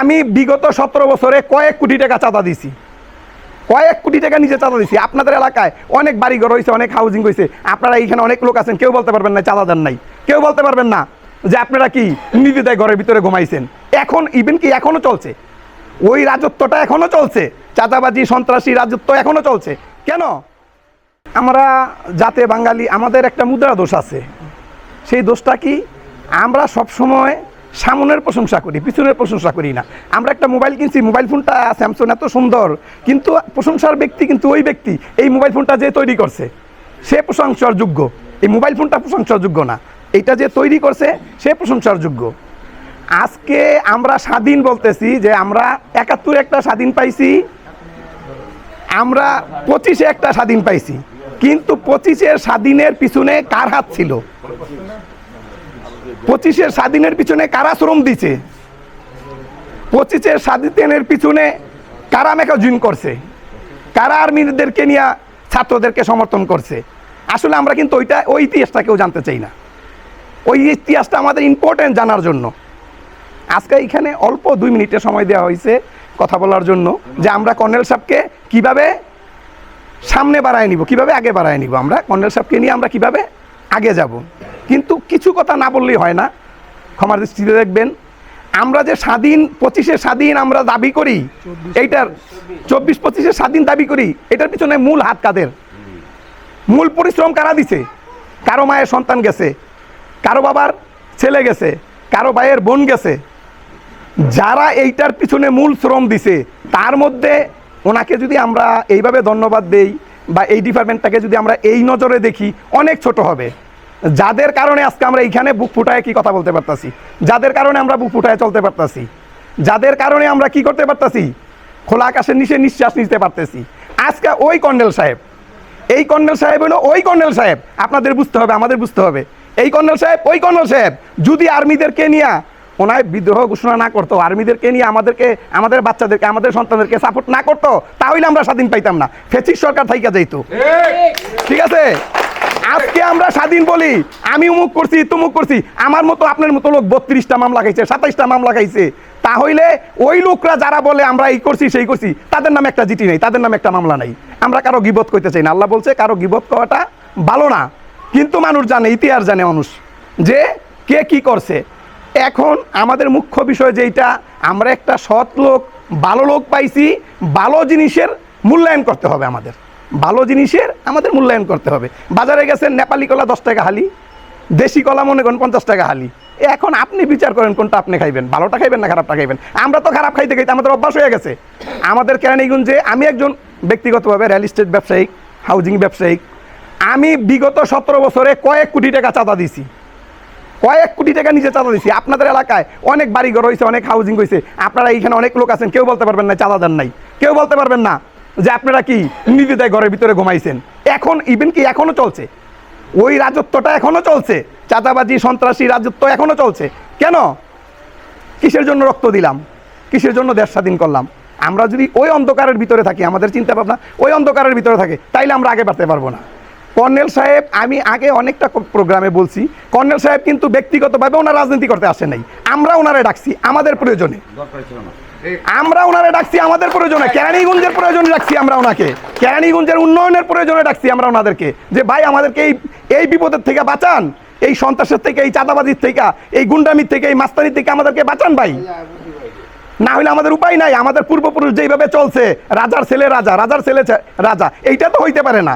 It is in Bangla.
আমি বিগত সতেরো বছরে কয়েক কোটি টাকা চাঁদা দিছি। কয়েক কোটি টাকা নিজে চাঁদা দিছি। আপনাদের এলাকায় অনেক বাড়িঘর হয়েছে অনেক হাউজিং হয়েছে আপনারা এইখানে অনেক লোক আছেন, কেউ বলতে পারবেন না চাঁদা দেন নাই। কেউ বলতে পারবেন না যে আপনারা কি নিজেদের ঘরের ভিতরে ঘুমাইছেন। এখন ইভেন কি এখনও চলছে? ওই রাজত্বটা এখনও চলছে। চাঁদাবাজি, সন্ত্রাসী রাজত্ব এখনও চলছে। কেন? আমরা জাতে বাঙালি, আমাদের একটা মুদ্রা দোষ আছে। সেই দোষটা কি? আমরা সব সময় সামনের প্রশংসা করি, পিছনের প্রশংসা করি না। আমরা একটা মোবাইল কিনছি, মোবাইল ফোনটা স্যামসং এত সুন্দর, কিন্তু প্রশংসার ব্যক্তি কিন্তু ওই ব্যক্তি, এই মোবাইল ফোনটা যে তৈরি করছে, সে প্রশংসার যোগ্য। এই মোবাইল ফোনটা প্রশংসার যোগ্য না। এটা যে তৈরি করছে, সে প্রশংসার যোগ্য। আজকে আমরা স্বাধীন বলতেছি যে আমরা একাত্তরে একটা স্বাধীন পাইছি, আমরা পঁচিশে একটা স্বাধীন পাইছি, কিন্তু পঁচিশের স্বাধীনের পিছনে কার হাত ছিল? পঁচিশের স্বাধীনের পিছনে কারা শ্রম দিছে? পঁচিশের স্বাধীনের পিছনে কারা মেকাজিন করছে? কারা আর্মিদেরকে নিয়ে ছাত্রদেরকে সমর্থন করছে? আসলে আমরা কিন্তু ওইটা, ওই ইতিহাসটা কেউ জানতে চাই না। ওই ইতিহাসটা আমাদের ইম্পর্টেন্ট জানার জন্য। আজকে এখানে অল্প দুই মিনিটের সময় দেওয়া হয়েছে কথা বলার জন্য যে আমরা কর্নেল সাহেবকে কীভাবে সামনে বাড়ায় নিব, কীভাবে আগে বাড়ায় নিব? আমরা কর্নেল সাহেবকে নিয়ে আমরা কীভাবে আগে যাব? কিন্তু কিছু কথা না বললেই হয় না। ক্ষমার দৃষ্টিতে দেখবেন আমরা যে স্বাধীন পঁচিশে স্বাধীন আমরা দাবি করি এইটার চব্বিশ পঁচিশে স্বাধীন দাবি করি এটার পিছনে মূল হাত কাদের? মূল পরিশ্রম কারা দিছে? কারও মায়ের সন্তান গেছে কারও বাবার ছেলে গেছে কারও ভাইয়ের বোন গেছে। যারা এইটার পিছনে মূল শ্রম দিছে তার মধ্যে ওনাকে যদি আমরা এইভাবে ধন্যবাদ দেই বা এই ডিপার্টমেন্টটাকে যদি আমরা এই নজরে দেখি অনেক ছোট হবে। যাদের কারণে আজকে আমরা এইখানে বুক ফুটায় কি কথা বলতে পারতাছি? যাদের কারণে আমরা বুক ফুটায় চলতে পারতাছি। যাদের কারণে আমরা কি করতে পারতাছি? খোলা আকাশের নিচে নিঃশ্বাস নিতে পারতেছি। আজকে ওই কর্নেল সাহেব এই কর্নেল সাহেব হলো ওই কর্নেল সাহেব। আপনাদের বুঝতে হবে আমাদের বুঝতে হবে। এই কর্নেল সাহেব ওই কর্নেল সাহেব যদি আর্মিদেরকে নিয়ে ওনায় বিদ্রোহ ঘোষণা না করতো আর্মিদেরকে নিয়ে আমাদেরকে আমাদের বাচ্চাদেরকে আমাদের সন্তানদেরকে সাপোর্ট না করতো তাহলে আমরা স্বাধীন পাইতাম না। ফেসিস সরকার থাইকা যাইতো। ঠিক আছে? আজকে আমরা স্বাধীন বলি, আমি উমুক করছি, তুমুক করছি। আমার মতো আপনার মতো লোক বত্রিশটা মামলা খাইছে, সাতাইশটা মামলা খাইছে। তাহলে ওই লোকরা যারা বলে আমরা এই করছি, সেই করছি, তাদের নামে একটা জিটি নেই, তাদের নামে একটা মামলা নাই। আমরা কারও গিবত করতে চাই না। আল্লাহ বলছে, কারও গিবত করাটা ভালো না। কিন্তু মানুষ জানে, ইতিহাস জানে মানুষ, যে কে কি করছে। এখন আমাদের মুখ্য বিষয় যেইটা, আমরা একটা সৎ লোক, ভালো লোক পাইছি, ভালো জিনিসের মূল্যায়ন করতে হবে আমাদের। ভালো জিনিসের আমাদের মূল্যায়ন করতে হবে। বাজারে গেছেন নেপালি কলা দশ টাকা হালি, দেশি কলা মনে করেন পঞ্চাশ টাকা হালি। এখন আপনি বিচার করেন কোনটা আপনি খাইবেন, ভালোটা খাইবেন না খারাপটা খাইবেন? আমরা তো খারাপ খাইতে খাইতে আমাদের অভ্যাস হয়ে গেছে। আমাদের কেরানীগঞ্জে আমি একজন ব্যক্তিগতভাবে রিয়েল এস্টেট ব্যবসায়িক হাউজিং ব্যবসায়িক। আমি বিগত সতেরো বছরে কয়েক কোটি টাকা চাঁদা দিছি কয়েক কোটি টাকা নিজে চাঁদা দিছি আপনাদের এলাকায় অনেক বাড়িঘর হয়েছে অনেক হাউজিং হয়েছে আপনারা এইখানে অনেক লোক আছেন, কেউ বলতে পারবেন না চাঁদা দেন নাই। কেউ বলতে পারবেন না যে আপনারা কি নিজেদের ঘরের ভিতরে ঘুমাইছেন? এখন ইভেন কি এখনও চলছে? ওই রাজত্বটা এখনও চলছে? চাঁদাবাজি, সন্ত্রাসী রাজত্ব এখনও চলছে? কেন? কিসের জন্য রক্ত দিলাম? কিসের জন্য দেশ স্বাধীন করলাম? আমরা যদি ওই অন্ধকারের ভিতরে থাকি, আমাদের চিন্তা ভাবনা ওই অন্ধকারের ভিতরে থাকে, তাইলে আমরা আগে বাড়তে পারব না। কর্নেল সাহেব আমি আগে অনেকটা প্রোগ্রামে বলছি কর্নেল সাহেব কিন্তু ব্যক্তিগতভাবে ওনার রাজনীতি করতে আসে নাই। আমরা ওনারে ডাকছি আমাদের প্রয়োজনে। আমরা ওনারে ডাকছি আমাদের প্রয়োজনে। কেরানীগঞ্জের প্রয়োজনে ডাকছি আমরা ওনাকে। কেরানীগঞ্জের উন্নয়নের প্রয়োজনে ডাকছি আমরা ওনাদেরকে। যে ভাই আমাদেরকে এই এই বিপদের থেকে বাঁচান। এই সন্ত্রাসের থেকে এই চাঁদাবাজির থেকে এই গুন্ডামির থেকে এই মাস্তানির থেকে আমাদেরকে বাঁচান ভাই। না হলে আমাদের উপায় নাই। আমাদের পূর্বপুরুষ যেইভাবে চলছে রাজার ছেলে রাজা রাজার ছেলে রাজা এইটা তো হইতে পারে না।